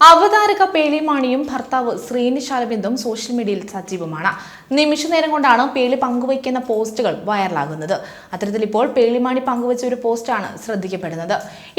അവതാരക പേളിമാണിയും ഭർത്താവ് ശ്രീനിഷ് അരവിന്ദും സോഷ്യൽ മീഡിയയിൽ സജീവമാണ്. നിമിഷ നേരം കൊണ്ടാണ് പേളി പങ്കുവയ്ക്കുന്ന പോസ്റ്റുകൾ വൈറലാകുന്നത് അത്തരത്തിൽ ഇപ്പോൾ പേളിമാണി പങ്കുവച്ച ഒരു പോസ്റ്റാണ് ശ്രദ്ധിക്കപ്പെടുന്നത്.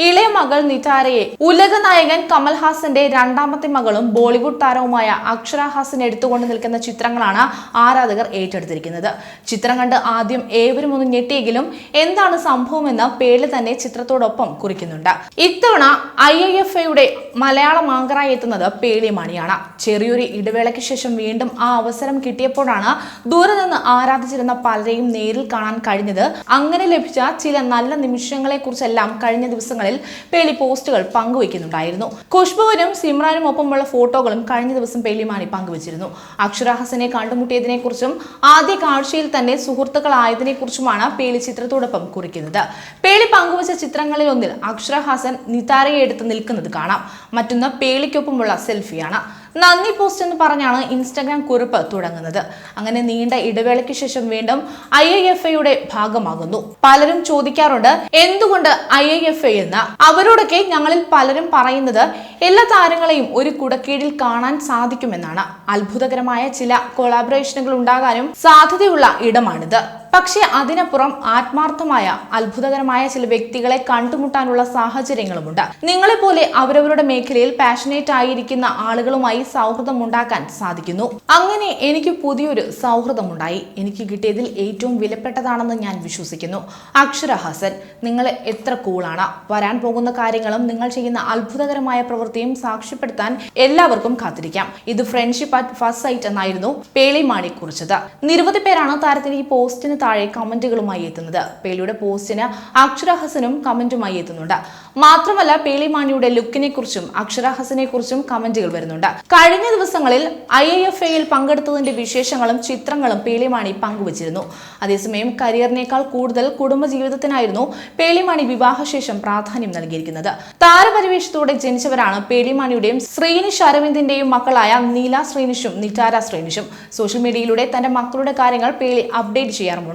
ഇളയ മകൾ നിതാരയെ ഉലക നായകൻ കമൽഹാസന്റെ രണ്ടാമത്തെ മകളും ബോളിവുഡ് താരവുമായ അക്ഷര ഹാസൻ എടുത്തുകൊണ്ട് നിൽക്കുന്ന ചിത്രങ്ങളാണ് ആരാധകർ ഏറ്റെടുത്തിരിക്കുന്നത്. ചിത്രം കണ്ട് ആദ്യം ഏവരും ഒന്ന് ഞെട്ടിയെങ്കിലും എന്താണ് സംഭവമെന്ന് പേളി തന്നെ ചിത്രത്തോടൊപ്പം കുറിക്കുന്നുണ്ട്. ഇത്തവണ ഐ ഐ എഫ് എയുടെ മലയാള മാങ്കറായി എത്തുന്നത് പേളിമാണിയാണ് ചെറിയൊരു ഇടവേളയ്ക്ക് ശേഷം വീണ്ടും ആ അവസരം കിട്ടിയപ്പോഴാണ് ദൂരെ നിന്ന് ആരാധിച്ചിരുന്ന പലരെയും നേരിൽ കാണാൻ കഴിഞ്ഞത്. അങ്ങനെ ലഭിച്ച ചില നല്ല നിമിഷങ്ങളെ കുറിച്ചെല്ലാം കഴിഞ്ഞ ദിവസങ്ങളിൽ പേളി പോസ്റ്റുകൾ പങ്കുവയ്ക്കുന്നുണ്ടായിരുന്നു. ഖുഷ്ബുവിനും സിമ്രാനും ഒപ്പമുള്ള ഫോട്ടോകളും കഴിഞ്ഞ ദിവസം പേളിമാണി പങ്കുവച്ചിരുന്നു. അക്ഷരഹസനെ കണ്ടുമുട്ടിയതിനെ കുറിച്ചും ആദ്യ കാഴ്ചയിൽ തന്നെ സുഹൃത്തുക്കളായതിനെ കുറിച്ചുമാണ് പേളി ചിത്രത്തോടൊപ്പം കുറിക്കുന്നത്. പേളി പങ്കുവച്ച ചിത്രങ്ങളിൽ ഒന്നിൽ അക്ഷരഹാസൻ നിതാരയെ എടുത്ത് നിൽക്കുന്നത് കാണാം. മറ്റൊന്ന് പേളിക്കൊപ്പമുള്ള സെൽഫിയാണ്. നന്ദി പോസ്റ്റ് എന്ന് പറഞ്ഞാണ് ഇൻസ്റ്റാഗ്രാം കുറിപ്പ് തുടങ്ങുന്നത്. അങ്ങനെ നീണ്ട ഇടവേളയ്ക്ക് ശേഷം വീണ്ടും ഐ ഐ എഫ് എയുടെ ഭാഗമാകുന്നു. പലരും ചോദിക്കാറുണ്ട് എന്തുകൊണ്ട് ഐ ഐ എഫ് എ എന്ന്? അവരോടൊക്കെ ഞങ്ങളിൽ പലരും പറയുന്നത് എല്ലാ താരങ്ങളെയും ഒരു കുടക്കീഴിൽ കാണാൻ സാധിക്കുമെന്നാണ്. അത്ഭുതകരമായ ചില കൊളാബറേഷനുകൾ ഉണ്ടാകാനും സാധ്യതയുള്ള ഇടമാണിത്. പക്ഷേ അതിനപ്പുറം ആത്മാർത്ഥമായ അത്ഭുതകരമായ ചില വ്യക്തികളെ കണ്ടുമുട്ടാനുള്ള സാഹചര്യങ്ങളുമുണ്ട്. നിങ്ങളെപ്പോലെ അവരവരുടെ മേഖലയിൽ പാഷനേറ്റ് ആയിരിക്കുന്ന ആളുകളുമായി സൗഹൃദം ഉണ്ടാക്കാൻ സാധിക്കുന്നു. അങ്ങനെ എനിക്ക് പുതിയൊരു സൗഹൃദമുണ്ടായി. എനിക്ക് കിട്ടിയതിൽ ഏറ്റവും വിലപ്പെട്ടതാണെന്ന് ഞാൻ വിശ്വസിക്കുന്നു. അക്ഷര ഹസൻ നിങ്ങൾ എത്ര കൂളാണ് വരാൻ പോകുന്ന കാര്യങ്ങളും നിങ്ങൾ ചെയ്യുന്ന അത്ഭുതകരമായ പ്രവൃത്തിയും സാക്ഷ്യപ്പെടുത്താൻ എല്ലാവർക്കും കാത്തിരിക്കാം. ഇത് ഫ്രണ്ട്ഷിപ്പ് അറ്റ് ഫസ്റ്റ് സൈറ്റ് എന്നായിരുന്നു പേളിമാണി കുറിച്ചത് നിരവധി പേരാണ് താരത്തിന് ഈ പോസ്റ്റിന് താഴെ കമന്റുകളുമായി എത്തുന്നത്. പേളിയുടെ പോസ്റ്റിന് അക്ഷര ഹസനും കമന്റുമായി എത്തുന്നുണ്ട്. മാത്രമല്ല പേളിമാണിയുടെ ലുക്കിനെ കുറിച്ചും അക്ഷര ഹസനെ കുറിച്ചും കമന്റുകൾ വരുന്നുണ്ട്. കഴിഞ്ഞ ദിവസങ്ങളിൽ ഐ എഫ് എയിൽ പങ്കെടുത്തതിന്റെ വിശേഷങ്ങളും ചിത്രങ്ങളും പേളിമാണി പങ്കുവച്ചിരുന്നു. അതേസമയം കരിയറിനേക്കാൾ കൂടുതൽ കുടുംബജീവിതത്തിനായിരുന്നു പേളിമാണി വിവാഹശേഷം പ്രാധാന്യം നൽകിയിരിക്കുന്നത്. താരപരിവേഷത്തോടെ ജനിച്ചവരാണ് പേളിമാണിയുടെയും ശ്രീനിഷ് അരവിന്ദിന്റെയും മക്കളായ നീല ശ്രീനിഷും നിറ്റാര ശ്രീനിഷും. സോഷ്യൽ മീഡിയയിലൂടെ തന്റെ മക്കളുടെ കാര്യങ്ങൾ പേളി അപ്ഡേറ്റ് ചെയ്യാറുമുണ്ട്.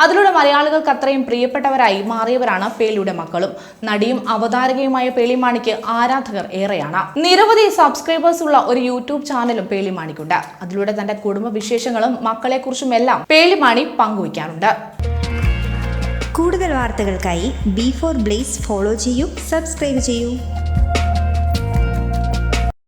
അതിലൂടെ മലയാളികൾക്ക് അത്രയും പ്രിയപ്പെട്ടവരായി മാറിയവരാണ് പേളിയുടെ മക്കളും. നടിയും അവതാരകയുമായ പേളിമാണിക്ക് ആരാധകർ ഏറെയാണ്. നിരവധി സബ്സ്ക്രൈബേഴ്സ് ഉള്ള ഒരു യൂട്യൂബ് ചാനലും പേളിമാണിക്കുണ്ട്. അതിലൂടെ തന്റെ കുടുംബ വിശേഷങ്ങളും മക്കളെക്കുറിച്ചും എല്ലാം പേളിമാണി പങ്കുവയ്ക്കാറുണ്ട്. കൂടുതൽ വാർത്തകൾക്കായി ബി ഫോർ ബ്ലേസ് ഫോളോ ചെയ്യൂ സബ്സ്ക്രൈബ് ചെയ്യൂ.